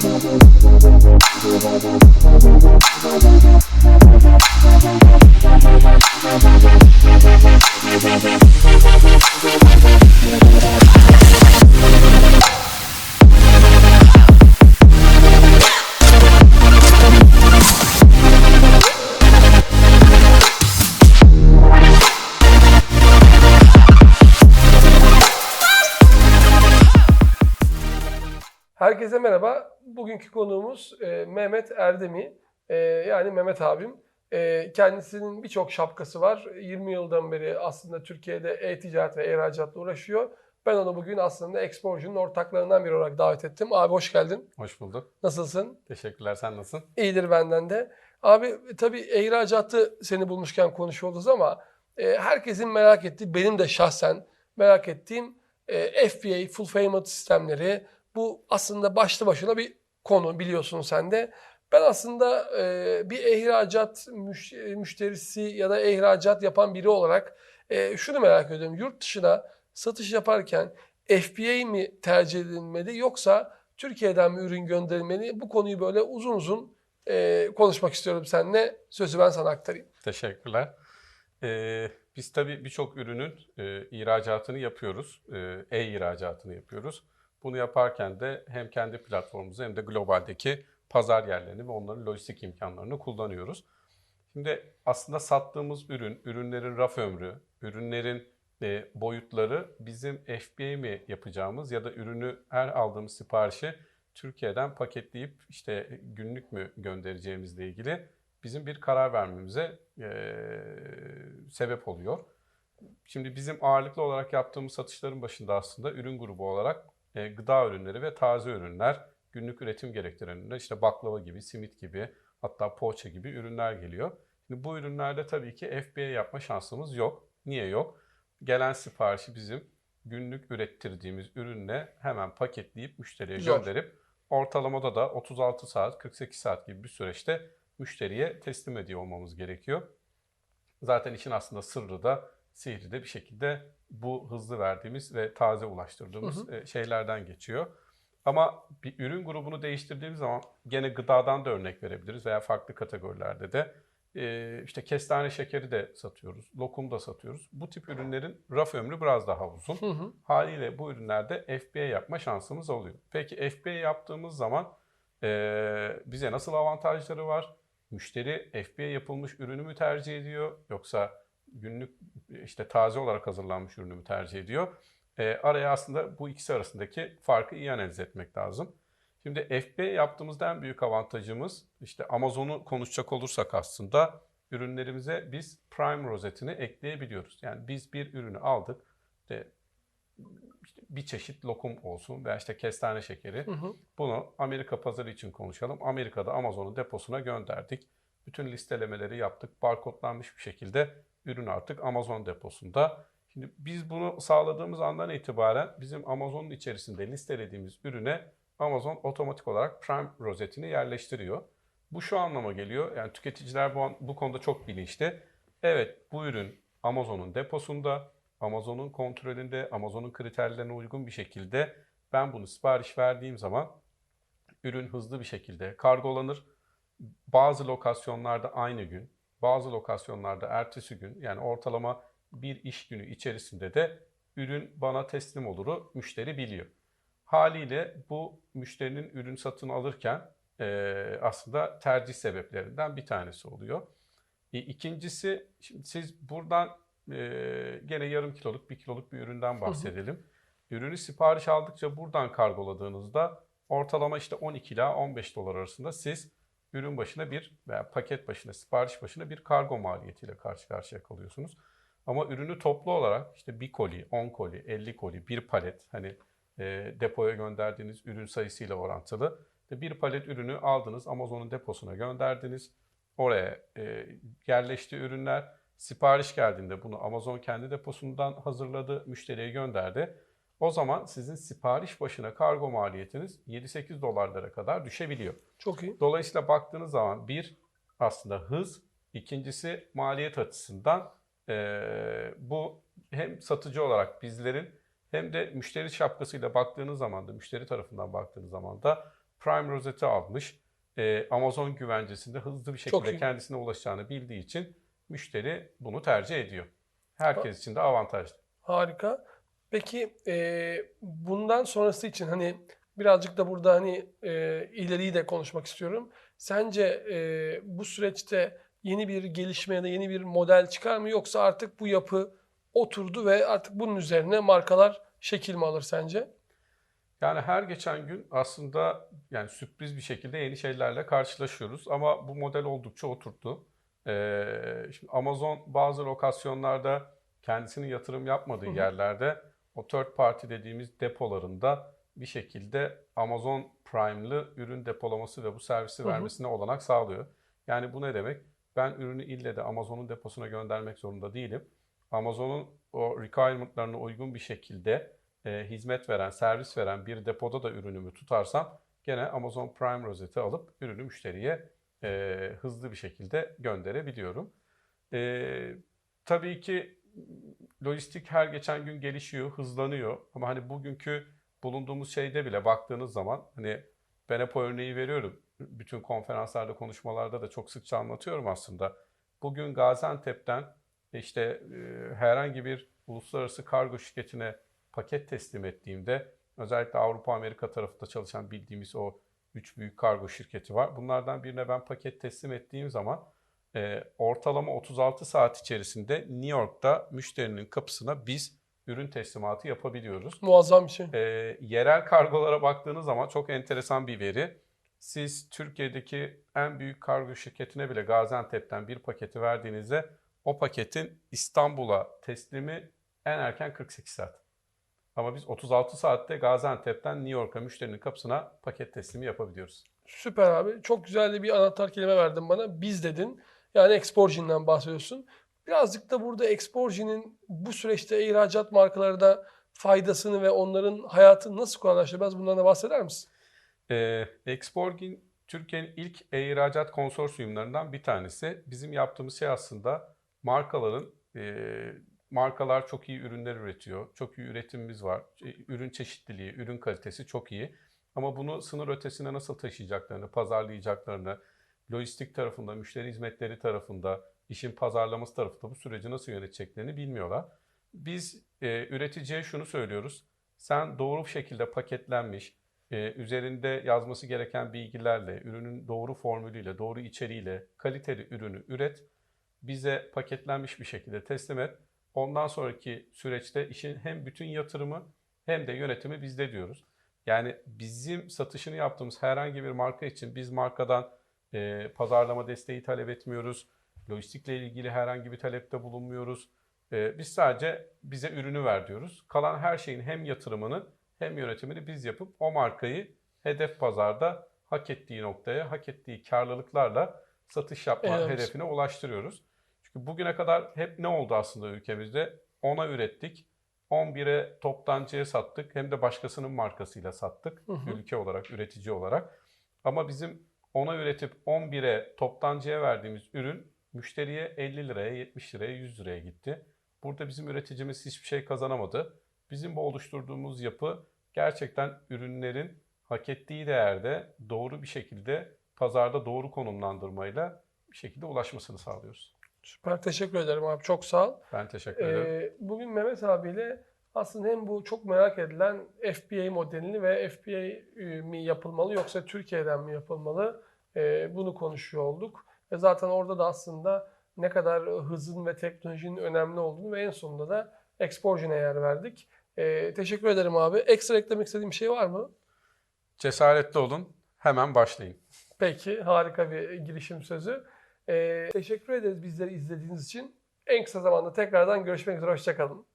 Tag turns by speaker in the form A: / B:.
A: Thank you. Herkese merhaba. Bugünkü konuğumuz e, Mehmet Erdemi. E, yani Mehmet abim. E, kendisinin birçok şapkası var. 20 yıldan beri aslında Türkiye'de e-ticaret ve e-ihracatla uğraşıyor. Ben onu bugün aslında Exporju'nun ortaklarından biri olarak davet ettim. Abi hoş geldin.
B: Hoş bulduk.
A: Nasılsın?
B: Teşekkürler. Sen nasılsın?
A: İyidir benden de. Abi tabii ihracatı seni bulmuşken konuşuyoruz ama e, herkesin merak ettiği, benim de şahsen merak ettiğim e, FBA, Fulfillment sistemleri. Bu aslında başlı başına bir konu biliyorsun sen de. Ben aslında e, bir ihracat müş- müşterisi ya da ihracat yapan biri olarak e, şunu merak ediyorum. Yurt dışına satış yaparken FBA mi tercih edilmeli yoksa Türkiye'den mi ürün gönderilmeli? Bu konuyu böyle uzun uzun e, konuşmak istiyorum seninle. Sözü ben sana aktarayım.
B: Teşekkürler. Ee, biz tabii birçok ürünün e, ihracatını yapıyoruz. E, e-ihracatını yapıyoruz. Bunu yaparken de hem kendi platformumuzu hem de globaldeki pazar yerlerini ve onların lojistik imkanlarını kullanıyoruz. Şimdi aslında sattığımız ürün, ürünlerin raf ömrü, ürünlerin e, boyutları bizim FBA mi yapacağımız ya da ürünü her aldığımız siparişi Türkiye'den paketleyip işte günlük mü göndereceğimizle ilgili bizim bir karar vermemize e, sebep oluyor. Şimdi bizim ağırlıklı olarak yaptığımız satışların başında aslında ürün grubu olarak e, gıda ürünleri ve taze ürünler, günlük üretim gerektiren ürünler, işte baklava gibi, simit gibi, hatta poğaça gibi ürünler geliyor. Şimdi bu ürünlerde tabii ki FBA yapma şansımız yok. Niye yok? Gelen siparişi bizim günlük ürettirdiğimiz ürünle hemen paketleyip müşteriye
A: Zor.
B: gönderip ortalamada da 36 saat, 48 saat gibi bir süreçte müşteriye teslim ediyor olmamız gerekiyor. Zaten işin aslında sırrı da sihri de bir şekilde bu hızlı verdiğimiz ve taze ulaştırdığımız e, şeylerden geçiyor. Ama bir ürün grubunu değiştirdiğimiz zaman gene gıdadan da örnek verebiliriz veya farklı kategorilerde de e, işte kestane şekeri de satıyoruz, lokum da satıyoruz. Bu tip ürünlerin raf ömrü biraz daha uzun.
A: Hı hı.
B: Haliyle bu ürünlerde FBA yapma şansımız oluyor. Peki FBA yaptığımız zaman e, bize nasıl avantajları var? Müşteri FBA yapılmış ürünü mü tercih ediyor yoksa günlük işte taze olarak hazırlanmış ürünü mü tercih ediyor? E, araya aslında bu ikisi arasındaki farkı iyi analiz etmek lazım. Şimdi FBA yaptığımızda en büyük avantajımız işte Amazon'u konuşacak olursak aslında ürünlerimize biz Prime rozetini ekleyebiliyoruz. Yani biz bir ürünü aldık. İşte bir çeşit lokum olsun veya işte kestane şekeri.
A: Hı hı.
B: Bunu Amerika pazarı için konuşalım. Amerika'da Amazon'un deposuna gönderdik. Bütün listelemeleri yaptık. Barkodlanmış bir şekilde ürün artık Amazon deposunda. Şimdi biz bunu sağladığımız andan itibaren bizim Amazon'un içerisinde listelediğimiz ürüne Amazon otomatik olarak Prime rozetini yerleştiriyor. Bu şu anlama geliyor. Yani tüketiciler bu, an- bu konuda çok bilinçli. Evet bu ürün Amazon'un deposunda, Amazon'un kontrolünde, Amazon'un kriterlerine uygun bir şekilde ben bunu sipariş verdiğim zaman ürün hızlı bir şekilde kargolanır. Bazı lokasyonlarda aynı gün, bazı lokasyonlarda ertesi gün yani ortalama bir iş günü içerisinde de ürün bana teslim oluru müşteri biliyor. Haliyle bu müşterinin ürün satın alırken eee, aslında tercih sebeplerinden bir tanesi oluyor. E, İkincisi, şimdi siz buradan eee, gene yarım kiloluk, bir kiloluk bir üründen bahsedelim. Ürünü sipariş aldıkça buradan kargoladığınızda ortalama işte 12 ila 15 dolar arasında siz ürün başına bir veya paket başına, sipariş başına bir kargo maliyetiyle karşı karşıya kalıyorsunuz. Ama ürünü toplu olarak işte bir koli, 10 koli, 50 koli, bir palet hani e, depoya gönderdiğiniz ürün sayısıyla orantılı. İşte bir palet ürünü aldınız, Amazon'un deposuna gönderdiniz. Oraya e, yerleşti ürünler. Sipariş geldiğinde bunu Amazon kendi deposundan hazırladı, müşteriye gönderdi. O zaman sizin sipariş başına kargo maliyetiniz 7-8 dolarlara kadar düşebiliyor.
A: Çok iyi.
B: Dolayısıyla baktığınız zaman bir aslında hız, ikincisi maliyet açısından eee, bu hem satıcı olarak bizlerin hem de müşteri şapkasıyla baktığınız zaman da müşteri tarafından baktığınız zaman da Prime rozeti almış. Ee, Amazon güvencesinde hızlı bir şekilde kendisine ulaşacağını bildiği için müşteri bunu tercih ediyor. Herkes için de avantajlı.
A: Harika. Peki e, bundan sonrası için hani birazcık da burada hani e, ileriyi de konuşmak istiyorum. Sence e, bu süreçte yeni bir gelişme ya da yeni bir model çıkar mı yoksa artık bu yapı oturdu ve artık bunun üzerine markalar şekil mi alır sence?
B: Yani her geçen gün aslında yani sürpriz bir şekilde yeni şeylerle karşılaşıyoruz ama bu model oldukça oturttu. Ee, şimdi Amazon bazı lokasyonlarda kendisinin yatırım yapmadığı
A: Hı hı.
B: yerlerde o third party dediğimiz depolarında bir şekilde Amazon Prime'lı ürün depolaması ve bu servisi
A: Hı hı.
B: vermesine olanak sağlıyor. Yani bu ne demek? Ben ürünü ille de Amazon'un deposuna göndermek zorunda değilim. Amazon'un o requirement'larına uygun bir şekilde e, hizmet veren, servis veren bir depoda da ürünümü tutarsam gene Amazon Prime rozeti alıp ürünü müşteriye e, hızlı bir şekilde gönderebiliyorum. E, tabii ki lojistik her geçen gün gelişiyor, hızlanıyor. Ama hani bugünkü bulunduğumuz şeyde bile baktığınız zaman hani ben hep örneği veriyorum. Bütün konferanslarda, konuşmalarda da çok sıkça anlatıyorum aslında. Bugün Gaziantep'ten işte e, herhangi bir uluslararası kargo şirketine paket teslim ettiğimde özellikle Avrupa Amerika tarafında çalışan bildiğimiz o üç büyük kargo şirketi var. Bunlardan birine ben paket teslim ettiğim zaman e, ortalama 36 saat içerisinde New York'ta müşterinin kapısına biz ürün teslimatı yapabiliyoruz.
A: Muazzam bir şey.
B: E, yerel kargolara baktığınız zaman çok enteresan bir veri. Siz Türkiye'deki en büyük kargo şirketine bile Gaziantep'ten bir paketi verdiğinizde o paketin İstanbul'a teslimi en erken 48 saat. Ama biz 36 saatte Gaziantep'ten New York'a müşterinin kapısına paket teslimi yapabiliyoruz.
A: Süper abi. Çok güzel bir anahtar kelime verdin bana. Biz dedin. Yani Exporgin'den bahsediyorsun. Birazcık da burada Exporgin'in bu süreçte ihracat markalarda faydasını ve onların hayatını nasıl kolaylaştırır? Biraz bundan da bahseder misin?
B: Ee, Exporgin Türkiye'nin ilk e-ihracat konsorsiyumlarından bir tanesi. Bizim yaptığımız şey aslında markaların, e, markalar çok iyi ürünler üretiyor. Çok iyi üretimimiz var. E, Ürün çeşitliliği, ürün kalitesi çok iyi. Ama bunu sınır ötesine nasıl taşıyacaklarını, pazarlayacaklarını, lojistik tarafında, müşteri hizmetleri tarafında, işin pazarlaması tarafında bu süreci nasıl yöneteceklerini bilmiyorlar. Biz e, üreticiye şunu söylüyoruz. Sen doğru şekilde paketlenmiş, e, üzerinde yazması gereken bilgilerle, ürünün doğru formülüyle, doğru içeriğiyle kaliteli ürünü üret. Bize paketlenmiş bir şekilde teslim et. Ondan sonraki süreçte işin hem bütün yatırımı hem de yönetimi bizde diyoruz. Yani bizim satışını yaptığımız herhangi bir marka için biz markadan e, pazarlama desteği talep etmiyoruz. Lojistikle ilgili herhangi bir talepte bulunmuyoruz. E, biz sadece bize ürünü ver diyoruz. Kalan her şeyin hem yatırımını hem yönetimini biz yapıp o markayı hedef pazarda hak ettiği noktaya, hak ettiği karlılıklarla satış yapma
A: Evet.
B: hedefine ulaştırıyoruz. Çünkü bugüne kadar hep ne oldu aslında ülkemizde? 10'a ürettik, 11'e toptancıya sattık hem de başkasının markasıyla sattık
A: Hı hı.
B: ülke olarak, üretici olarak. Ama bizim 10'a üretip 11'e toptancıya verdiğimiz ürün müşteriye 50 liraya, 70 liraya, 100 liraya gitti. Burada bizim üreticimiz hiçbir şey kazanamadı. Bizim bu oluşturduğumuz yapı gerçekten ürünlerin hak ettiği değerde doğru bir şekilde pazarda doğru konumlandırmayla bir şekilde ulaşmasını sağlıyoruz.
A: Süper. Teşekkür ederim abi. Çok sağ ol.
B: Ben teşekkür ederim.
A: Ee, bugün Mehmet abiyle aslında hem bu çok merak edilen FBA modelini ve FBA mi yapılmalı yoksa Türkiye'den mi yapılmalı Ee, bunu konuşuyor olduk. Ve zaten orada da aslında ne kadar hızın ve teknolojinin önemli olduğunu ve en sonunda da Exporgin'e yer verdik. Ee, teşekkür ederim abi. Ekstra eklemek istediğim bir şey var mı?
B: Cesaretli olun, hemen başlayın.
A: Peki, harika bir girişim sözü. Ee, teşekkür ederiz bizleri izlediğiniz için. En kısa zamanda tekrardan görüşmek üzere. Hoşçakalın.